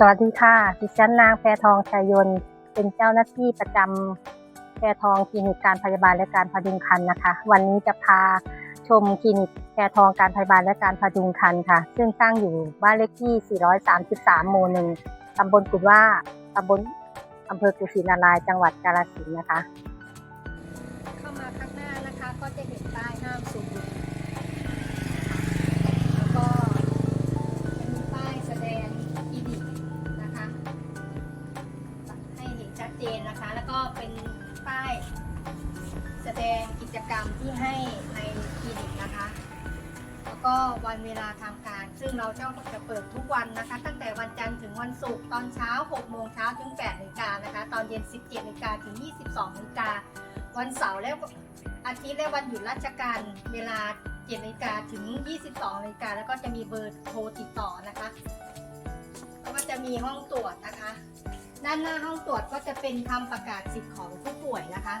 สวัสดีค่ะ ดิฉันนางแพทองชายนเป็นเจ้าหน้าที่ประจำแพทองคลินิกการพยาบาลและการพดุงครรภ์นะคะ วันนี้จะพาชมคลินิกแพทองการพยาบาลและการพดุงครรภ์ค่ะ ซึ่งตั้งอยู่บ้านเลขที่ 433 หมู่หนึ่งตำบลกุดว่าตำบลอำเภอกุชินาราย จังหวัดกาฬสินธุ์นะคะ เข้ามาข้างหน้านะคะก็จะเห็นป้ายห้ามสูบบุหรี่ ก็วันเวลาทำการ ซึ่งเราเจ้าจะเปิดทุกวันนะคะ ตั้งแต่วันจันทร์ถึงวันศุกร์ตอนเช้า 6 โมงเช้าถึง8นาฬิกานะคะ ตอนเย็น 17นาฬิกาถึง 22นาฬิกาวันเสาร์และอาทิตย์และวันหยุดราชการเวลา7นาฬิกาถึง 22นาฬิกาแล้วก็จะมีเบอร์โทรติดต่อนะคะแล้วก็จะมีห้องตรวจนะคะ ด้านหน้าห้องตรวจก็จะเป็นคำประกาศสิทธิ์ของผู้ป่วยนะคะ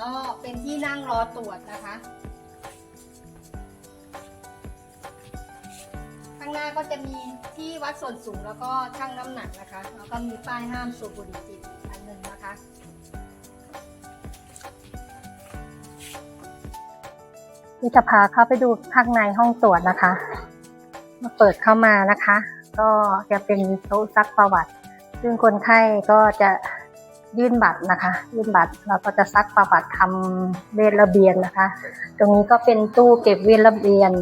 ก็เป็นที่นั่งรอตรวจนะคะาก็จะมีที่วัดส่วนสูงแล้วก็ชั่งน้ำหนักนะคะ แล้วก็มีป้ายห้ามสูบบุหรี่ติดอันหนึ่งนะคะ นี่จะพาเข้าไปดูข้างในห้องตรวจนะคะมาเปิดเข้ามานะคะ ก็จะเป็นโต๊ะซักประวัติ ซึ่งคนไข้ก็จะยื่นบัตรนะคะ ยื่นบัตรเราก็จะซักประวัติทำเวรระเบียนนะคะ ตรงนี้ก็เป็นตู้เก็บเวรระเบียน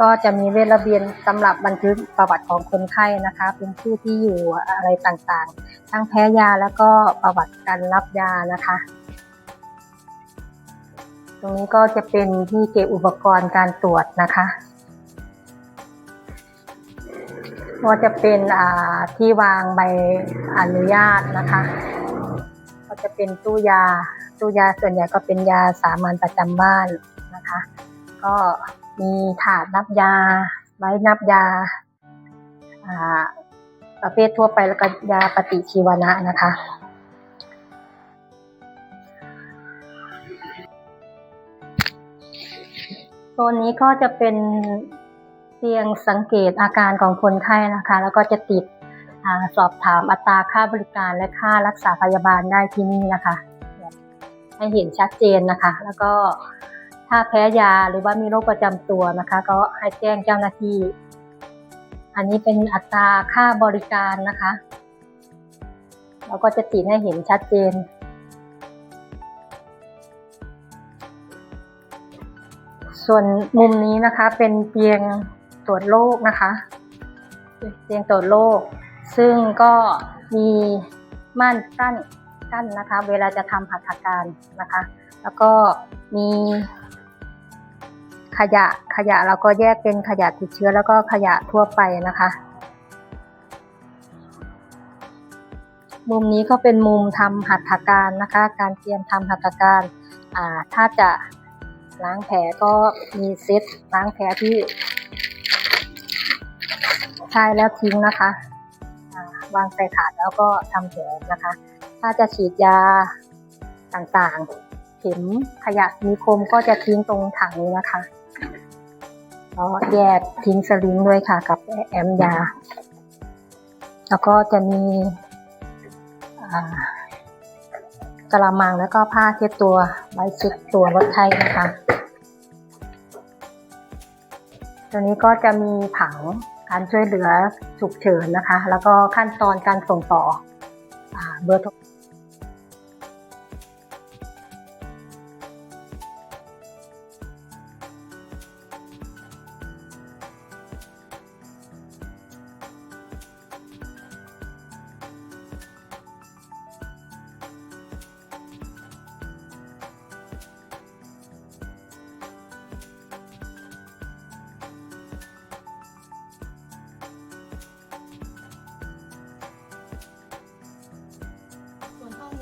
ก็จะมีเวรระเบียนสำหรับบันทึกประวัติของคนไข้นะคะ เป็นผู้ที่อยู่อะไรต่างๆ ทั้งแพ้ยาแล้วก็ประวัติการรับยานะคะ ตรงนี้ก็จะเป็นที่เก็บอุปกรณ์การตรวจนะคะก็จะเป็นที่วางใบอนุญาตนะคะ ก็จะเป็นตู้ยาตู้ยาส่วนใหญ่ก็เป็นยาสามัญประจำบ้านนะคะ ก็มีถาดนับยา ไว้นับยาอาประเภททั่วไปแล้วก็ยาปฏิชีวนะนะคะ โซนนี้ก็จะเป็นเตียงสังเกตอาการของคนไข้นะคะ แล้วก็จะติดอสอบถามอัตราค่าบริการและค่ารักษาพยาบาลได้ที่นี่นะคะ ให้เห็นชัดเจนนะคะ แล้วก็ ถ้าแพ้ยาหรือว่ามีโรคประจำตัวนะคะ ก็ให้แจ้งเจ้าหน้าที่ อันนี้เป็นอัตราค่าบริการนะคะ เราก็จะติดให้เห็นชัดเจน ส่วนมุมนี้นะคะเป็นเตียงตรวจโรคนะคะเป็นเตียงตรวจโรคซึ่งก็มีม่านกั้นกั้นนะคะ เวลาจะทำหัตถการนะคะ แล้วก็มี ขยะขยะเราก็แยกเป็นขยะติดเชื้อแล้วก็ขยะทั่วไปนะคะ มุมนี้ก็เป็นมุมทำหัตถการนะคะ การเตรียมทำหัตถการถ้าจะล้างแผลก็มีเซตล้างแผลที่ใช้แล้วทิ้งนะคะวางใส่ถาดแล้วก็ทำแผลนะคะ ถ้าจะฉีดยาต่างๆ เข็มขยะมีคมก็จะทิ้งตรงถังนี้นะคะแล้วแยกทิ้งสลิงด้วยค่ะ กับแอมยา แล้วก็จะมีกระมังแล้วก็ผ้าเช็ดตัวไว้เช็ดตัวรถไข้นะคะ ตัวนี้ก็จะมีผังการช่วยเหลือฉุกเฉินนะคะ แล้วก็ขั้นตอนการส่งต่ออเบอร์โทร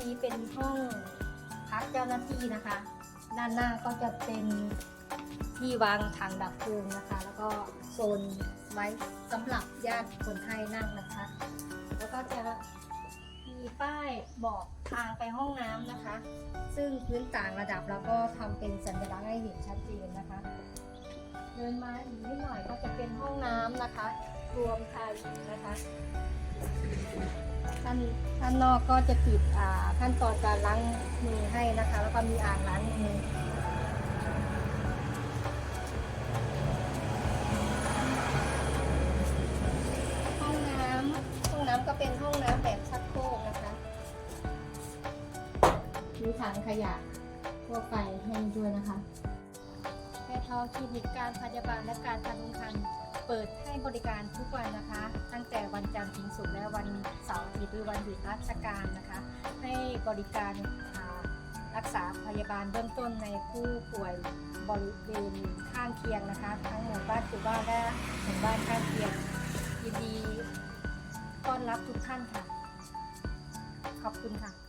นี้เป็นห้องพักเจ้าหน้าที่นะคะ ด้านหน้าก็จะเป็นที่วางถังดับเพลิงนะคะ แล้วก็โซนไว้สำหรับญาติคนไข้นั่งนะคะ แล้วก็จะมีป้ายบอกทางไปห้องน้ำนะคะ ซึ่งพื้นต่างระดับเราก็ทำเป็นสัญลักษณ์ให้เห็นชัดเจนนะคะ เดินมาอีกนิดหน่อยก็จะเป็นห้องน้ำนะคะ รวมชายหญิงนะคะ ด้านด้านนอกก็จะติดอ่าขั้นตอนการล้างมือให้นะคะ แล้วก็มีอ่างล้างมือห้องน้ำห้องน้ำก็เป็นห้องน้ำแบบชักโครกนะคะ มีถังขยะทั่วไปให้ด้วยนะคะแพทย์ทอคลินิกการพยาบาลและการทารุณคัน เปิดให้บริการทุกวันนะคะ ตั้งแต่วันจันทร์ถึงศุกร์และวันเสาร์อาทิตย์หรือวันหยุดราชการนะคะ ให้บริการรักษาพยาบาลเบื้องต้นในผู้ป่วยบริเวณข้างเคียงนะคะ ทั้งหมู่บ้านคือบ้านและหมู่บ้านข้างเคียงยินดีต้อนรับทุกท่านค่ะ ขอบคุณค่ะ